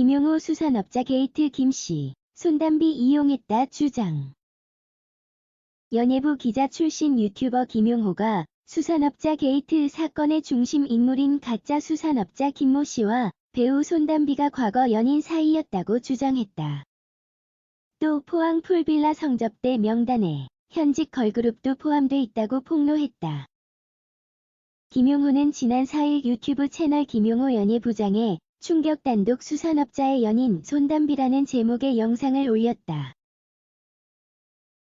김용호 수산업자 게이트 김씨, 손담비 이용했다 주장. 연예부 기자 출신 유튜버 김용호가 수산업자 게이트 사건의 중심 인물인 가짜 수산업자 김모 씨와 배우 손담비가 과거 연인 사이였다고 주장했다. 또 포항 풀빌라 성접대 명단에 현직 걸그룹도 포함돼 있다고 폭로했다. 김용호는 지난 4일 유튜브 채널 김용호 연예부장에 충격 단독 수산업자의 연인 손담비라는 제목의 영상을 올렸다.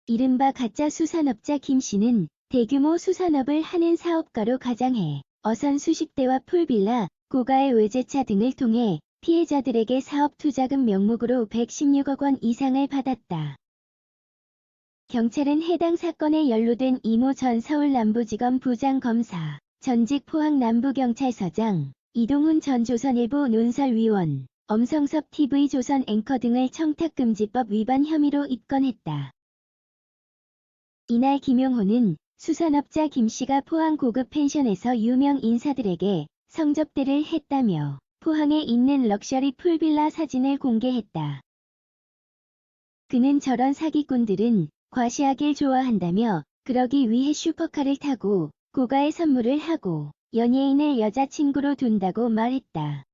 이른바 가짜 수산업자 김 씨는 대규모 수산업을 하는 사업가로 가장해 어선 수십 대와 풀빌라, 고가의 외제차 등을 통해 피해자들에게 사업 투자금 명목으로 116억 원 이상을 받았다. 경찰은 해당 사건에 연루된 이모 전 서울 남부지검 부장검사, 전직 포항 남부경찰서장, 이동훈 전 조선일보 논설위원, 엄성섭 TV조선 앵커 등을 청탁금지법 위반 혐의로 입건했다. 이날 김용호는 수산업자 김씨가 포항 고급 펜션에서 유명 인사들에게 성접대를 했다며 포항에 있는 럭셔리 풀빌라 사진을 공개했다. 그는 저런 사기꾼들은 과시하길 좋아한다며 그러기 위해 슈퍼카를 타고 고가의 선물을 하고 연예인을 여자친구로 둔다고 말했다.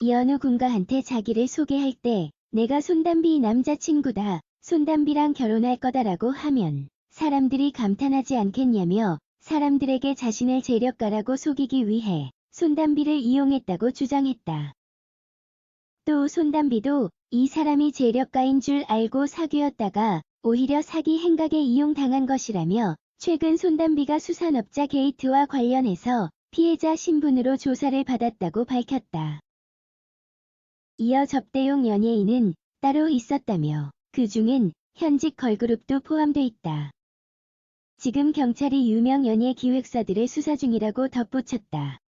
이 어느 군가한테 자기를 소개할 때 내가 손담비 남자친구다, 손담비랑 결혼할 거다라고 하면 사람들이 감탄하지 않겠냐며 사람들에게 자신을 재력가라고 속이기 위해 손담비를 이용했다고 주장했다. 또 손담비도 이 사람이 재력가인 줄 알고 사귀었다가 오히려 사기 행각에 이용당한 것이라며 최근 손담비가 수산업자 게이트와 관련해서 피해자 신분으로 조사를 받았다고 밝혔다. 이어 접대용 연예인은 따로 있었다며 그 중엔 현직 걸그룹도 포함돼 있다. 지금 경찰이 유명 연예 기획사들을 수사 중이라고 덧붙였다.